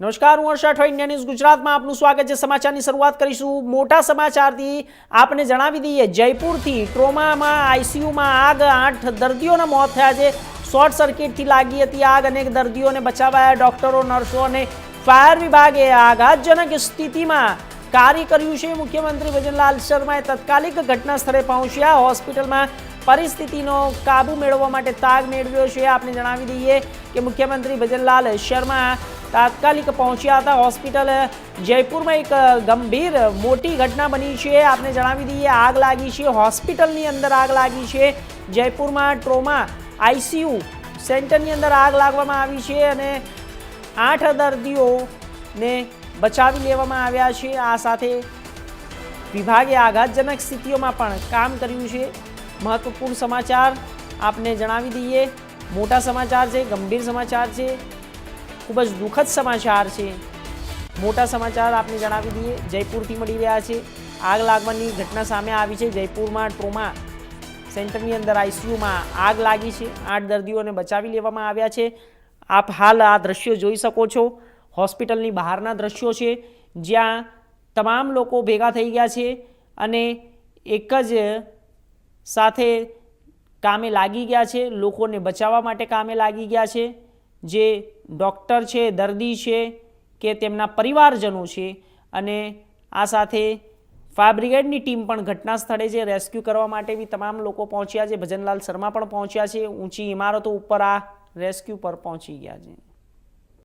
નમસ્કાર, હું હર્ષ Rathod India news ગુજરાતમાં આપનું સ્વાગત છે. સમાચારની શરૂઆત કરીશું. મોટા સમાચારથી આપને જણાવી દઈએ, જયપુરથી ટ્રોમામાં આઈસીયુમાં આગ, આઠ દર્દીઓના મોત થયા છે. શોર્ટ સર્કિટથી લાગી હતી આગ, અનેક દર્દીઓને બચાવાયા. ડોક્ટરો, નર્સો અને ફાયર વિભાગે આઘાતજનક સ્થિતિમાં કાર્ય કર્યું છે. મુખ્યમંત્રી ભજનલાલ શર્માએ તત્કાલિક ઘટના સ્થળે પહોંચ્યા. હોસ્પિટલમાં પરિસ્થિતિનો કાબુ મેળવવા માટે તાગ મેળવ્યો છે. આપને જણાવી દઈએ કે મુખ્યમંત્રી ભજનલાલ શર્મા તાત્કાલિક પહોંચ્યા હતા. હોસ્પિટલ જયપુરમાં એક ગંભીર, મોટી ઘટના બની છે. આપને જણાવી દઈએ, આગ લાગી છે. હોસ્પિટલની અંદર આગ લાગી છે. જયપુરમાં ટ્રોમા આઈસીયુ સેન્ટરની અંદર આગ લાગવામાં આવી છે અને આઠ દર્દીઓને બચાવી લેવામાં આવ્યા છે. આ સાથે વિભાગે આઘાતજનક સ્થિતિઓમાં પણ કામ કર્યું છે. મહત્વપૂર્ણ સમાચાર આપને જણાવી દઈએ. મોટા સમાચાર છે, ગંભીર સમાચાર છે. ખૂબ જ દુઃખદ સમાચાર છે. મોટા સમાચાર આપને જણાવી દઈએ. જયપુરથી મળી રહ્યા છે. આગ લાગવાની ઘટના સામે આવી છે. જયપુરમાં ટ્રોમા સેન્ટરની અંદર આઈસીયુમાં આગ લાગી છે. આઠ દર્દીઓને બચાવી લેવામાં આવ્યા છે. આપ હાલ આ દ્રશ્યો જોઈ શકો છો. હોસ્પિટલની બહારના દ્રશ્યો છે. જ્યાં તમામ લોકો ભેગા થઈ ગયા છે અને એક જ સાથે કામે લાગી ગયા છે. લોકોને બચાવવા માટે કામે લાગી ગયા છે. જે ડૉક્ટર છે, દર્દી છે કે તેમના પરિવારજનો છે અને આ સાથે ફાયર બ્રિગેડની ટીમ પણ ઘટના સ્થળે છે રેસ્ક્યુ કરવા માટે બી તમામ લોકો પહોંચ્યા છે. ભજનલાલ શર્મા પણ પહોંચ્યા છે. ઊંચી ઇમારતો ઉપર આ રેસ્ક્યુ પર પહોંચી ગયા છે.